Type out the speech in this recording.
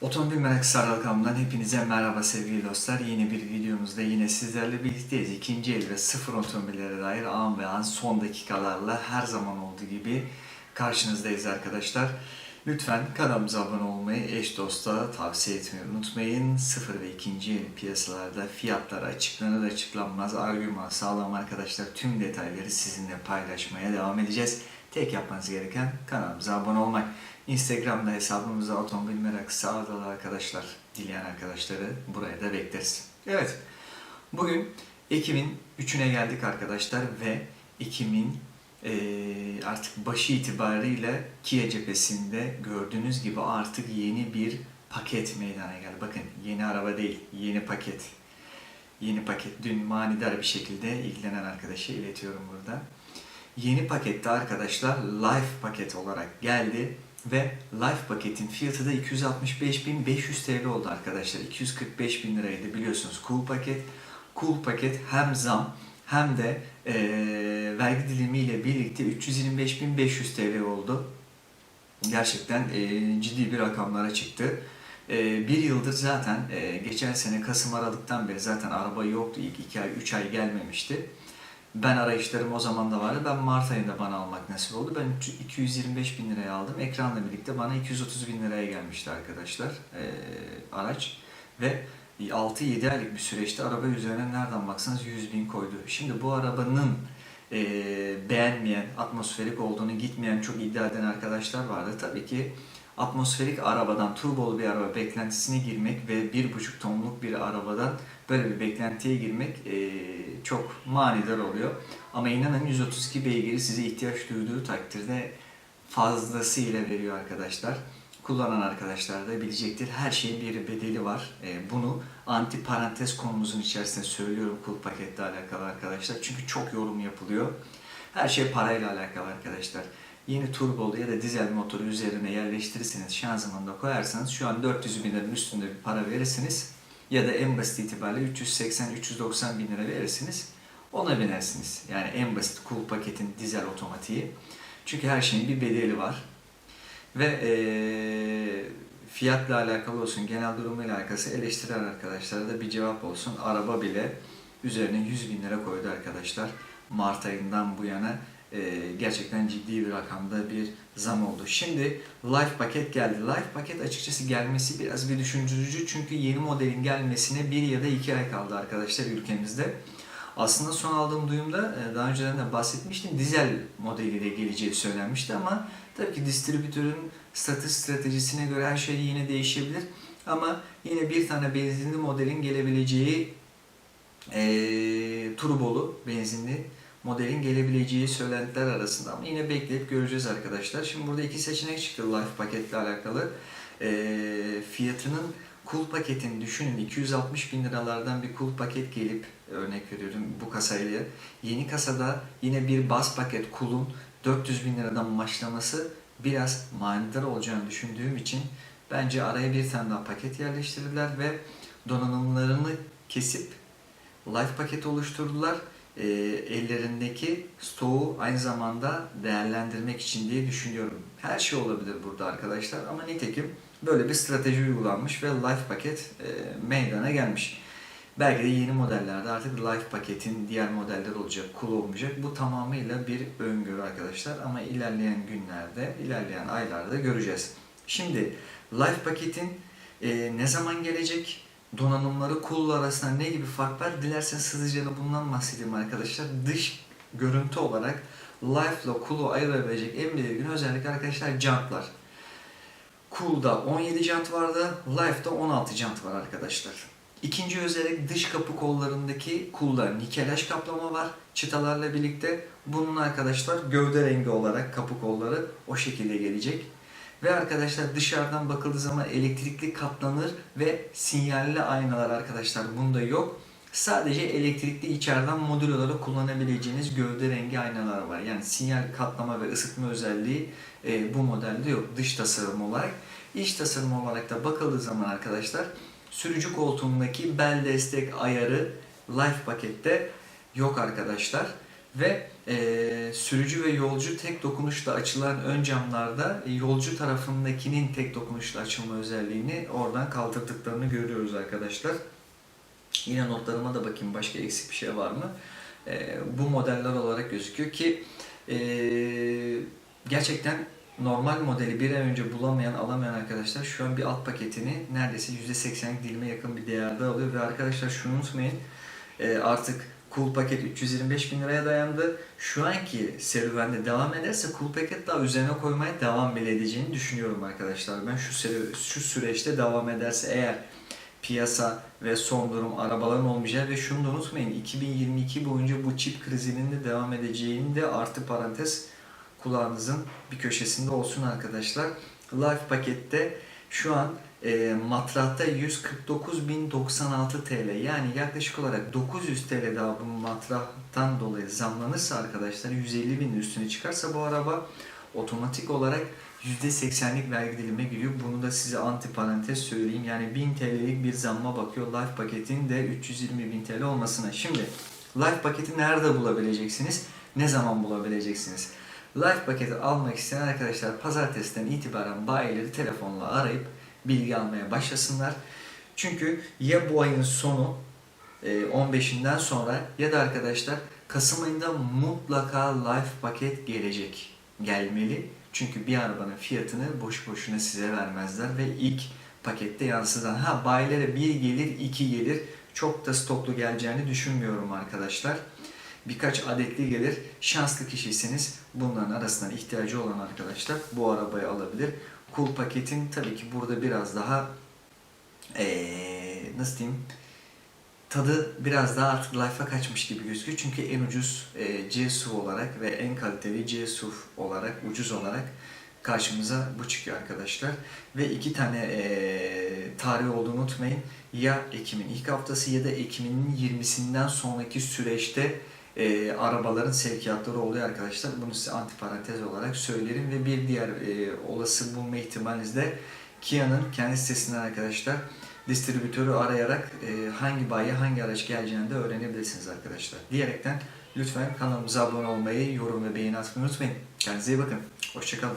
Otomobil Meraklısı Aralkam'dan hepinize merhaba sevgili dostlar. Yeni bir videomuzda yine sizlerle birlikteyiz. İkinci el ve sıfır otomobillere dair an ve an son dakikalarla her zaman olduğu gibi karşınızdayız arkadaşlar. Lütfen kanalımıza abone olmayı, eş dosta tavsiye etmeyi unutmayın. Sıfır ve ikinci el piyasalarda fiyatlar açıklanır açıklanmaz argüman sağlam arkadaşlar. Tüm detayları sizinle paylaşmaya devam edeceğiz. Tek yapmanız gereken kanalımıza abone olmak. Instagram'da hesabımızda otomobil meraklısı Adalı arkadaşlar, dileyen arkadaşları buraya da bekleriz. Evet, bugün Ekim'in 3'üne geldik arkadaşlar ve Ekim'in eee, artık başı itibariyle Kia cephesinde gördüğünüz gibi artık yeni bir paket meydana geldi. Bakın yeni araba değil, yeni paket. Yeni paket. Dün manidar bir şekilde ilgilenen arkadaşa iletiyorum burada. Yeni pakette arkadaşlar Life paket olarak geldi ve Life paketin fiyatı da 265.500 TL oldu arkadaşlar. 245.000 liraydı biliyorsunuz cool paket. Cool paket hem zam hem de eee vergi dilimiyle birlikte 325.500 TL oldu. Gerçekten eee, ciddi bir rakamlara çıktı. Eee, bir yıldır zaten eee, geçen sene Kasım Aralık'tan beri zaten araba yoktu. İlk 2 ay 3 ay gelmemişti. Ben arayışlarım o zaman da vardı. Ben Mart ayında bana almak nasip oldu. Ben 225 bin liraya aldım. Ekranla birlikte bana 230 bin liraya gelmişti arkadaşlar eee, araç. Ve 6-7 aylık bir süreçte araba üzerine nereden baksanız 100 bin koydu. Şimdi bu arabanın eee, beğenmeyen, atmosferik olduğunu gitmeyen çok iddia eden arkadaşlar vardı. Tabii ki atmosferik arabadan, turbolu bir araba beklentisine girmek ve 1,5 tonluk bir arabadan böyle bir beklentiye girmek eee, çok manidar oluyor. Ama inanın 132 beygiri size ihtiyaç duyduğu takdirde fazlasıyla veriyor arkadaşlar. Kullanan arkadaşlar da bilecektir. Her şeyin bir bedeli var. Eee, bunu anti parantez konumuzun içerisinde söylüyorum kul paketle alakalı arkadaşlar. Çünkü çok yorum yapılıyor. Her şey parayla alakalı arkadaşlar. Yeni turbolu ya da dizel motoru üzerine yerleştirirseniz, şanzımanda koyarsanız şu an 400 bin üstünde bir para verirsiniz. Ya da en basit itibariyle 380-390 bin lira verirsiniz. Ona binersiniz. Yani en basit cool paketin dizel otomatiği. Çünkü her şeyin bir bedeli var. Ve eee, fiyatla alakalı olsun, genel durumuyla alakası eleştiren arkadaşlara da bir cevap olsun. Araba bile üzerine 100 bin lira koydu arkadaşlar. Mart ayından bu yana eee, gerçekten ciddi bir rakamda bir zam oldu. Şimdi Life paket geldi. Life paket açıkçası gelmesi biraz bir düşündürücü çünkü yeni modelin gelmesine bir ya da iki ay kaldı arkadaşlar ülkemizde. Aslında son aldığım duyumda e, daha önceden de bahsetmiştim dizel modeliyle geleceği söylenmişti ama tabii ki distribütörün satış stratejisine göre her şey yine değişebilir. Ama yine bir tane benzinli modelin gelebileceği e, turbolu benzinli modelin gelebileceği söylentiler arasında ama yine bekleyip göreceğiz arkadaşlar. Şimdi burada iki seçenek çıktı Life paketle alakalı. E, fiyatının Cool paketin düşünün 260 bin liralardan bir cool paket gelip örnek veriyorum bu kasayla yeni kasada yine bir bas paket cool'un 400 bin liradan başlaması biraz manidar olacağını düşündüğüm için bence araya bir tane daha paket yerleştirdiler ve donanımlarını kesip life paket oluşturdular. E, ellerindeki stoğu aynı zamanda değerlendirmek için diye düşünüyorum. Her şey olabilir burada arkadaşlar ama nitekim böyle bir strateji uygulanmış ve life paket e, meydana gelmiş. Belki de yeni modellerde artık life paketin diğer modeller olacak, cool olmayacak. Bu tamamıyla bir öngörü arkadaşlar ama ilerleyen günlerde, ilerleyen aylarda göreceğiz. Şimdi life paketin e, ne zaman gelecek? Donanımları cool arasında ne gibi fark var? Dilerseniz hızlıca da bundan bahsedeyim arkadaşlar. Dış görüntü olarak Life ile Cool'u ayırabilecek en belirgin özellik arkadaşlar jantlar. Cool'da 17 jant vardı, Life'da 16 jant var arkadaşlar. İkinci özellik dış kapı kollarındaki Cool'da nikelaj kaplama var çıtalarla birlikte. Bunun arkadaşlar gövde rengi olarak kapı kolları o şekilde gelecek. Ve arkadaşlar dışarıdan bakıldığı zaman elektrikli katlanır ve sinyalli aynalar arkadaşlar bunda yok. Sadece elektrikli içeriden modül olarak kullanabileceğiniz gövde rengi aynalar var. Yani sinyal katlama ve ısıtma özelliği e, bu modelde yok dış tasarım olarak. İç tasarım olarak da bakıldığı zaman arkadaşlar sürücü koltuğundaki bel destek ayarı Life pakette yok arkadaşlar. Ve e, sürücü ve yolcu tek dokunuşla açılan ön camlarda yolcu tarafındakinin tek dokunuşla açılma özelliğini oradan kaldırdıklarını görüyoruz arkadaşlar. Yine notlarıma da bakayım başka eksik bir şey var mı? E, bu modeller olarak gözüküyor ki e, gerçekten normal modeli bir ay önce bulamayan, alamayan arkadaşlar şu an bir alt paketini neredeyse %80'lik dilime yakın bir değerde alıyor ve arkadaşlar şunu unutmayın e, artık Cool paket 325 bin liraya dayandı. Şu anki serüvende devam ederse Cool paket daha üzerine koymaya devam bile edeceğini düşünüyorum arkadaşlar. Ben şu süre, şu süreçte devam ederse eğer piyasa ve son durum arabaların olmayacağı ve şunu da unutmayın 2022 boyunca bu çip krizinin de devam edeceğini de artı parantez kulağınızın bir köşesinde olsun arkadaşlar. Life pakette şu an e, matrahta 149.096 TL yani yaklaşık olarak 900 TL daha bu matrahtan dolayı zamlanırsa arkadaşlar 150 bin üstüne çıkarsa bu araba otomatik olarak %80'lik vergi dilime giriyor. Bunu da size anti parantez söyleyeyim. Yani 1000 TL'lik bir zamma bakıyor Life paketin de 320 bin TL olmasına. Şimdi Life paketi nerede bulabileceksiniz? Ne zaman bulabileceksiniz? Life paketi almak isteyen arkadaşlar pazartesiden itibaren bayileri telefonla arayıp bilgi almaya başlasınlar. Çünkü ya bu ayın sonu e, 15'inden sonra ya da arkadaşlar Kasım ayında mutlaka Life paket gelecek. Gelmeli. Çünkü bir arabanın fiyatını boş boşuna size vermezler ve ilk pakette yansıdan ha bayilere bir gelir iki gelir çok da stoklu geleceğini düşünmüyorum arkadaşlar. Birkaç adetli gelir. Şanslı kişisiniz. Bunların arasından ihtiyacı olan arkadaşlar bu arabayı alabilir. Cool paketin tabii ki burada biraz daha ee, nasıl diyeyim tadı biraz daha artık life'a kaçmış gibi gözüküyor. Çünkü en ucuz e, C-SUV olarak ve en kaliteli C-SUV olarak, ucuz olarak karşımıza bu çıkıyor arkadaşlar. Ve iki tane e, tarih olduğunu unutmayın. Ya Ekim'in ilk haftası ya da Ekim'in 20'sinden sonraki süreçte e, arabaların sevkiyatları oluyor arkadaşlar. Bunu size antiparantez olarak söylerim ve bir diğer e, olası bulma ihtimaliniz de Kia'nın kendi sitesinden arkadaşlar distribütörü arayarak e, hangi bayiye hangi araç geleceğini de öğrenebilirsiniz arkadaşlar. Diyerekten lütfen kanalımıza abone olmayı, yorum ve beğeni atmayı unutmayın. Kendinize iyi bakın. Hoşçakalın.